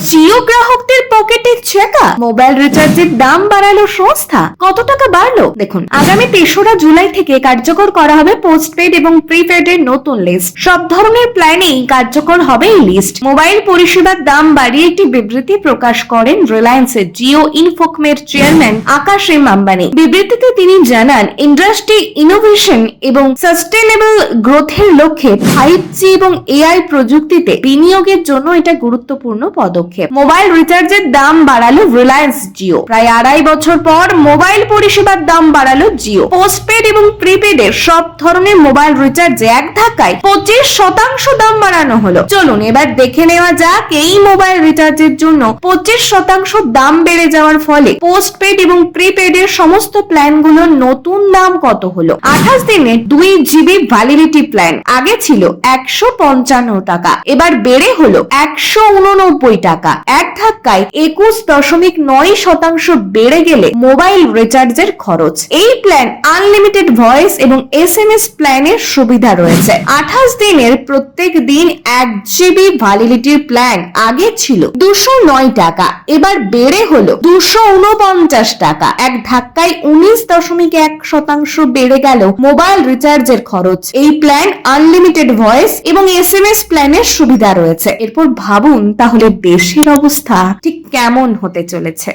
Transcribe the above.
জিও গ্রাহকদের পকেটে ছেকা। মোবাইল রিচার্জের দাম বাড়ালো সংস্থা। কত টাকা বাড়লো? দেখুন, আগামী তেসরা জুলাই থেকে কার্যকর করা হবে পোস্টপেড এবং প্রিপেড এর নতুন লিস্ট সব ধরনের প্ল্যানেই কার্যকর হবে এই লিস্ট মোবাইল পরিষেবার দাম বাড়িয়ে একটি বিবৃতি প্রকাশ করেন রিলায়েন্সের জিও ইনফোকমের চেয়ারম্যান আকাশ এম আম্বানি। বিবৃতিতে তিনি জানান, ইন্ডাস্ট্রি ইনোভেশন এবং সাস্টেনেবল গ্রোথের লক্ষ্যে ফাইভ জি এবং এআই প্রযুক্তিতে বিনিয়োগের জন্য এটা গুরুত্বপূর্ণ পদক্ষেপ। মোবাইল রিচার্জের দাম বাড়ালো রিলায়েন্স জিও প্রায় আড়াই বছর পর মোবাইল পরিষেবার দাম বাড়ালো জিও পোস্টপেড এবং প্রিপেড এর সব ধরনের মোবাইল রিচার্জে এক ধাক্কায় পঁচিশ শতাংশ দাম বাড়ানো হলো। চলুন এবার দেখে নেওয়া যাক এই মোবাইল রিচার্জের জন্য পঁচিশ শতাংশ দাম বেড়ে যাওয়ার ফলে পোস্টপেড এবং প্রিপেড এর সমস্ত প্ল্যানগুলোর নতুন দাম কত হলো? আঠাশ দিনে দুই জিবি ভ্যালিডিটি প্ল্যান আগে ছিল একশো পঞ্চান্ন টাকা। এবার বেড়ে হলো একশো উননব্বই টাকা। এক ধাক্কায় একুশ দশমিক নয় শতাংশ বেড়ে গেলে মোবাইল রিচার্জের খরচ। এই প্ল্যান আনলিমিটেড ভয়েস এবং এস এম এস প্ল্যানের সুবিধা রয়েছে। আঠাশ দিনের প্রত্যেক দিন এক জিবি ভ্যালিডিটির প্ল্যান আগে ছিল দুশো নয় টাকা, এবার বেড়ে হলো দুশো উনপঞ্চাশ টাকা। এক ধাক্কায় উনিশ দশমিক এক শতাংশ বেড়ে গেল মোবাইল রিচার্জের খরচ। এই প্ল্যান আনলিমিটেড ভয়েস এবং এস এম এস প্ল্যানের সুবিধা রয়েছে। এরপর ভাবুন তাহলে দেশের অবস্থা ঠিক কেমন হতে চলেছে?